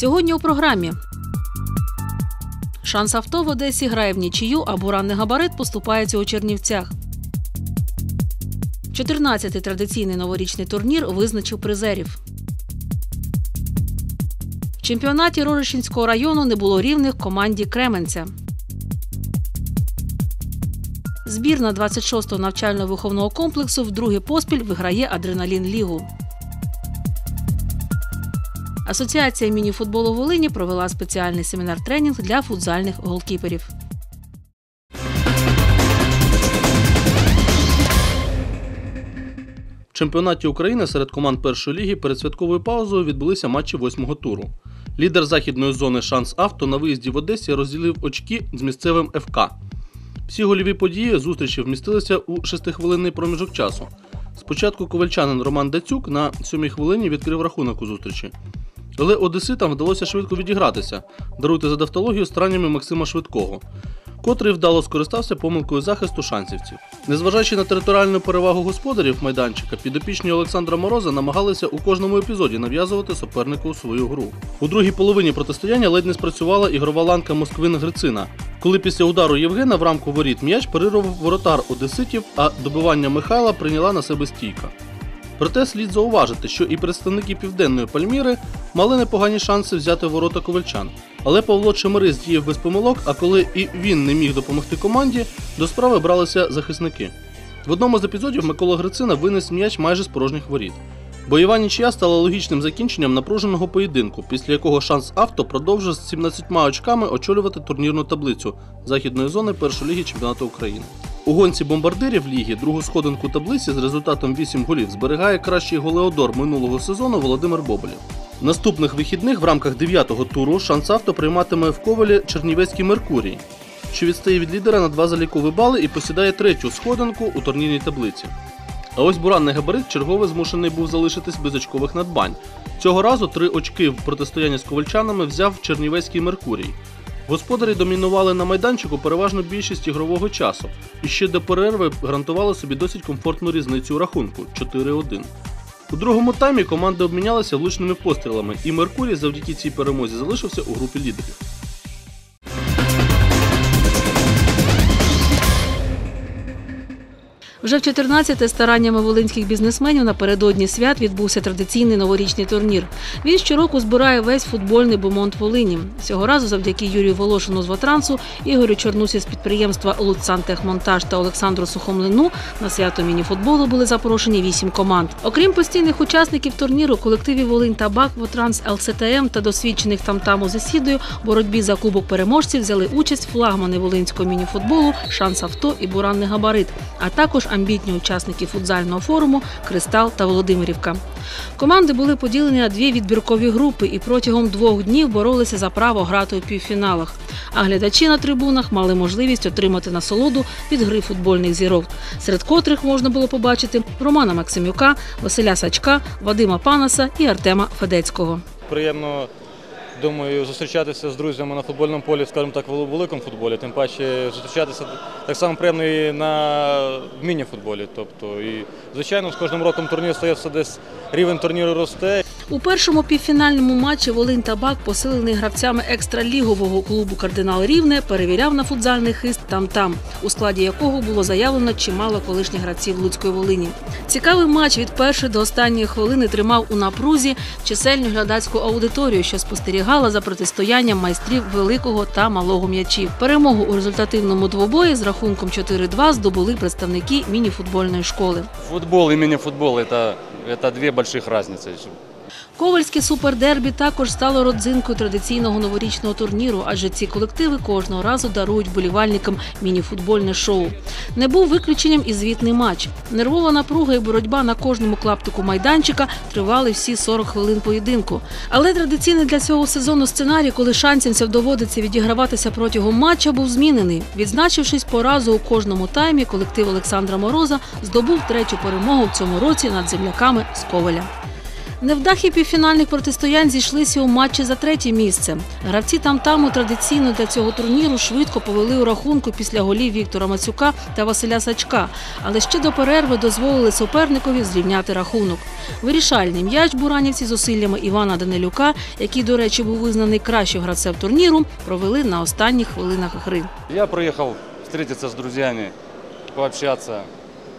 Сьогодні у програмі. Шанс авто в Одесі грає в нічию, а буранний габарит поступається у Чернівцях. 14-й традиційний новорічний турнір визначив призерів. В чемпіонаті Роришинського району не було рівних команді Кременця. Збірна 26-го навчально-виховного комплексу вдруге поспіль виграє Адреналін Лігу. Асоціація мініфутболу Волині провела спеціальний семінар-тренінг для футзальних голкіперів. В чемпіонаті України серед команд першої ліги перед святковою паузою відбулися матчі восьмого туру. Лідер західної зони Шанс Авто на виїзді в Одесі розділив очки з місцевим ФК. Всі гольові події зустрічі вмістилися у шестихвилинний проміжок часу. Спочатку ковальчанин Роман Дацюк на сьомій хвилині відкрив рахунок у зустрічі. Але одеситам вдалося швидко відігратися, даруйте за девтологію стараннями Максима Швидкого, котрий вдало скористався помилкою захисту шансівців. Незважаючи на територіальну перевагу господарів майданчика, підопічні Олександра Мороза намагалися у кожному епізоді нав'язувати супернику свою гру. У другій половині протистояння ледь не спрацювала ігрова ланка Москвина Грицина, коли після удару Євгена в рамку воріт м'яч перервав воротар одеситів, а добивання Михайла прийняла на себе стійка. Проте слід зауважити, що і представники південної Пальміри мали непогані шанси взяти ворота ковальчан. Але Павло Чемерис діяв без помилок, а коли і він не міг допомогти команді, до справи бралися захисники. В одному з епізодів Микола Грицина винес м'яч майже з порожніх воріт. Бойова нічия стала логічним закінченням напруженого поєдинку, після якого шанс авто продовжив з 17 очками очолювати турнірну таблицю західної зони першої ліги чемпіонату України. У гонці бомбардирів ліги другу сходинку таблиці з результатом 8 голів зберігає кращий голеодор минулого сезону Володимир Боболєв. Наступних вихідних в рамках 9-го туру шанс авто прийматиме в Ковалі Чернівецький Меркурій, що відстає від лідера на два залікові бали і посідає третю сходинку у турнірній таблиці. А ось буранний габарит чергове змушений був залишитись без очкових надбань. Цього разу три очки в протистоянні з ковальчанами взяв Чернівецький Меркурій. Господарі домінували на майданчику переважно більшість ігрового часу і ще до перерви гарантували собі досить комфортну різницю у рахунку 4-1. У другому таймі команди обмінялися влучними пострілами, і Меркурій завдяки цій перемозі залишився у групі лідерів. Вже в 14-те стараннями волинських бізнесменів напередодні свят відбувся традиційний новорічний турнір. Він щороку збирає весь футбольний бомонд Волині. Цього разу завдяки Юрію Волошину з Ватрансу, Ігорю Чорнусі з підприємства «Луцсантехмонтаж» та Олександру Сухомлину на свято мініфутболу були запрошені вісім команд. Окрім постійних учасників турніру, колективі Волинь Табак, Вотранс, ЛЦТМ та досвідчених там-таму засідою в боротьбі за кубок переможців взяли участь флагмани волинського мініфутболу, шанс авто і буранний габарит, а також амбітні учасники футзального форуму Кристал та Володимирівка. Команди були поділені на дві відбіркові групи і протягом двох днів боролися за право грати у півфіналах. А глядачі на трибунах мали можливість отримати насолоду від гри футбольних зірок, серед котрих можна було побачити Романа Максимюка, Василя Сачка, Вадима Панаса і Артема Федецького. Приємно, думаю, зустрічатися з друзями на футбольному полі, скажімо так, в великому футболі. Тим паче зустрічатися так само приємно і на міні-футболі. Тобто, і, звичайно, з кожним роком турнір стає все десь рівень турніру росте. У першому півфінальному матчі Волинь Табак, посилений гравцями екстралігового клубу Кардинал Рівне, перевіряв на футзальний хист там-там, у складі якого було заявлено чимало колишніх гравців Луцької Волині. Цікавий матч від першої до останньої хвилини тримав у напрузі чисельну глядацьку аудиторію, що спостерігала за протистоянням майстрів великого та малого м'ячів. Перемогу у результативному двобої з рахунком 4-2 здобули представники мініфутбольної школи. Футбол и мини-футбол это, это две больших разницы. Ковальське супердербі також стало родзинкою традиційного новорічного турніру, адже ці колективи кожного разу дарують вболівальникам мініфутбольне шоу. Не був виключенням і звітний матч. Нервова напруга і боротьба на кожному клаптику майданчика тривали всі 40 хвилин поєдинку. Але традиційний для цього сезону сценарій, коли шансівцям доводиться відіграватися протягом матча, був змінений. Відзначившись поразу у кожному таймі, колектив Олександра Мороза здобув третю перемогу в цьому році над земляками з Коваля. Невдахи півфінальних протистоянь зійшлися у матчі за третє місце. Гравці там-таму традиційно для цього турніру швидко повели у рахунку після голів Віктора Мацюка та Василя Сачка, але ще до перерви дозволили суперникові зрівняти рахунок. Вирішальний м'яч буранівці зусиллями Івана Данилюка, який, до речі, був визнаний кращим гравцем турніру, провели на останніх хвилинах гри. Я приехал встретиться с друзьями, пообщаться,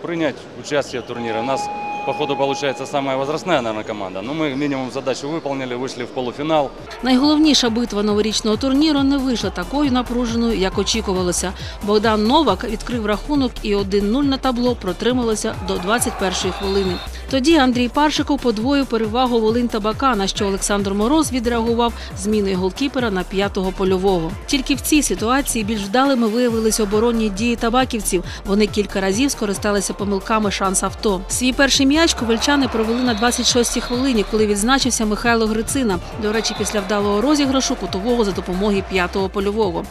принять участие в турнире. У нас, походу, получается самая возрастная, наверное, команда. Но мы минимум задачу выполнили, вышли в полуфинал. Найголовніша битва новорічного турніру не вийшла такою напруженою, як очікувалося. Богдан Новак відкрив рахунок і 1-0 на табло протрималося до 21-ї хвилини. Тоді Андрій Паршиков подвоїв перевагу Волинь Табака, на що Олександр Мороз відреагував зміною голкіпера на п'ятого польового. Тільки в цій ситуації більш вдалими виявилися оборонні дії табаківців. Вони кілька разів скористалися помилками шанс авто. Свій перший м'яч ковальчани провели на 26-й хвилині, коли відзначився Михайло Грицина. До речі, після вдалого розіграшу кутового за допомоги п'ятого польового.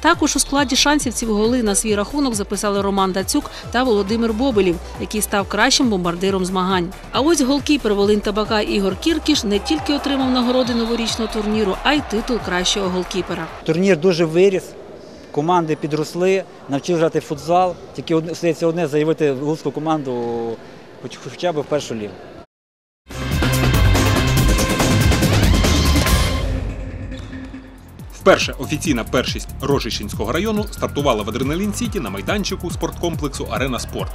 Також у складі шансівців голи на свій рахунок записали Роман Дацюк та Володимир Бобелів, який став кращим бомбардиром змагань. А ось голкіпер Волинь Табака Ігор Кіркіш не тільки отримав нагороди новорічного турніру, а й титул кращого голкіпера. Турнір дуже виріс, команди підросли, навчив грати футзал. Тільки одне- одне заявити луцьку команду хоч- хоча б в першу лігу. Вперше офіційна першість Рожищенського району стартувала в Адреналін Сіті на майданчику спорткомплексу Арена Спорт.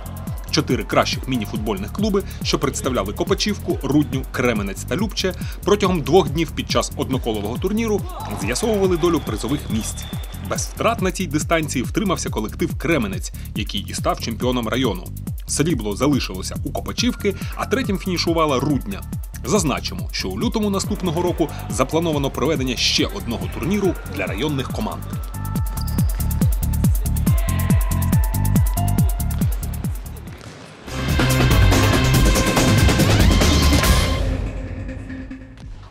Чотири кращих мініфутбольних клуби, що представляли Копачівку, Рудню, Кременець та Любче, протягом двох днів під час одноколового турніру з'ясовували долю призових місць. Без втрат на цій дистанції втримався колектив Кременець, який і став чемпіоном району. Срібло залишилося у Копачівки, а третім фінішувала Рудня. Зазначимо, що у лютому наступного року заплановано проведення ще одного турніру для районних команд.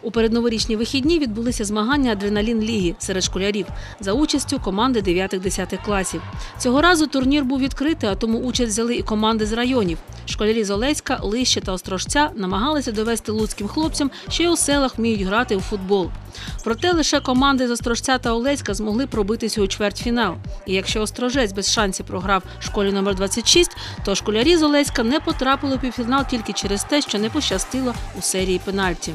У передноворічні вихідні відбулися змагання Адреналін Ліги серед школярів за участю команди 9-10 класів. Цього разу турнір був відкритий, а тому участь взяли і команди з районів. Школярі з Олеська, Лища та Острожця намагалися довести луцьким хлопцям, що й у селах вміють грати у футбол. Проте лише команди з Острожця та Олеська змогли пробитися у чвертьфінал. І якщо Острожець без шансів програв школі номер 26, то школярі з Олеська не потрапили у півфінал тільки через те, що не пощастило у серії пенальті.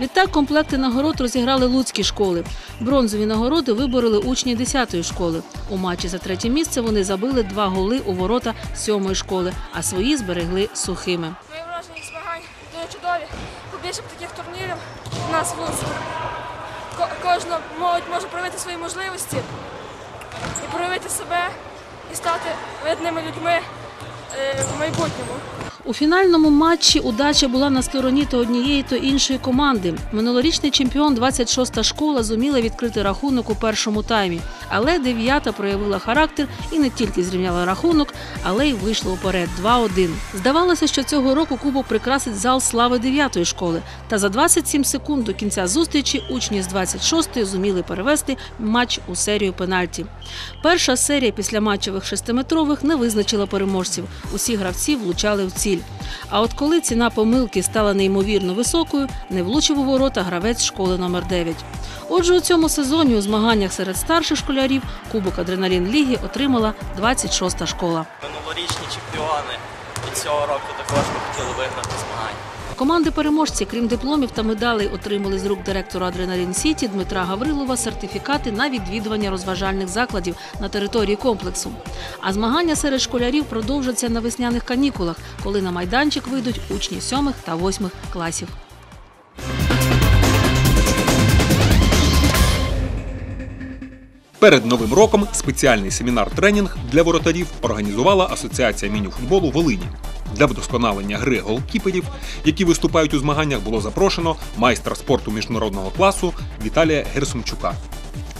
Відтак комплекти нагород розіграли луцькі школи. Бронзові нагороди вибороли учні 10-ї школи. У матчі за третє місце вони забили два голи у ворота 7-ї школи, а свої зберегли сухими. Мої враження змагань дуже чудові. Побільше б таких турнірів у нас в Луцьку. Кожна молодь може проявити свої можливості і проявити себе і стати видними людьми е, в майбутньому. У фінальному матчі удача була на стороні то однієї, то іншої команди. Минулорічний чемпіон 26-та школа зуміла відкрити рахунок у першому таймі. Але дев'ята проявила характер і не тільки зрівняла рахунок, але й вийшла уперед 2-1. Здавалося, що цього року кубок прикрасить зал слави 9-ї школи. Та за 27 секунд до кінця зустрічі учні з 26-ї зуміли перевести матч у серію пенальті. Перша серія після матчевих шестиметрових не визначила переможців. Усі гравці влучали в ціль. А от коли ціна помилки стала неймовірно високою, не влучив у ворота гравець школи номер 9. Отже, у цьому сезоні у змаганнях серед старших школярів Кубок Адреналін Ліги отримала 26-та школа. Минулорічні чемпіони і цього року також ми хотіли виграти змагання. Команди переможці, крім дипломів та медалей, отримали з рук директора Адреналін Сіті Дмитра Гаврилова сертифікати на відвідування розважальних закладів на території комплексу. А змагання серед школярів продовжаться на весняних канікулах, коли на майданчик вийдуть учні сьомих та восьмих класів. Перед новим роком спеціальний семінар-тренінг для воротарів організувала Асоціація мініфутболу Волині. Для вдосконалення гри голкіперів, які виступають у змаганнях, було запрошено майстра спорту міжнародного класу Віталія Герсумчука.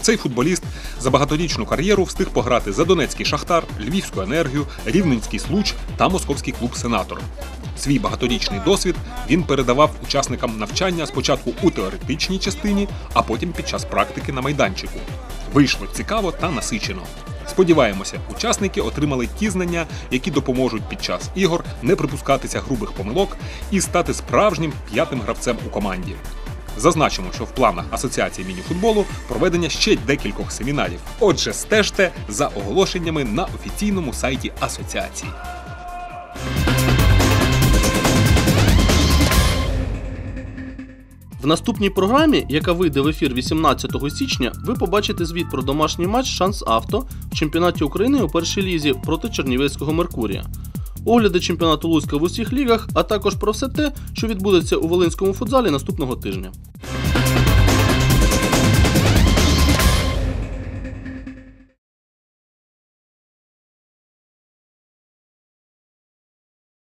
Цей футболіст за багаторічну кар'єру встиг пограти за Донецький Шахтар, Львівську енергію, Рівненський Случ та Московський клуб Сенатор. Свій багаторічний досвід він передавав учасникам навчання спочатку у теоретичній частині, а потім під час практики на майданчику. Вийшло цікаво та насичено. Сподіваємося, учасники отримали ті знання, які допоможуть під час ігор не припускатися грубих помилок і стати справжнім п'ятим гравцем у команді. Зазначимо, що в планах Асоціації мініфутболу проведення ще декількох семінарів. Отже, стежте за оголошеннями на офіційному сайті асоціації. Наступній програмі, яка вийде в ефір 18 січня, ви побачите звіт про домашній матч Шанс Авто в чемпіонаті України у першій лізі проти Чернівецького Меркурія. Огляди чемпіонату Луцька в усіх лігах, а також про все те, що відбудеться у Волинському футзалі наступного тижня.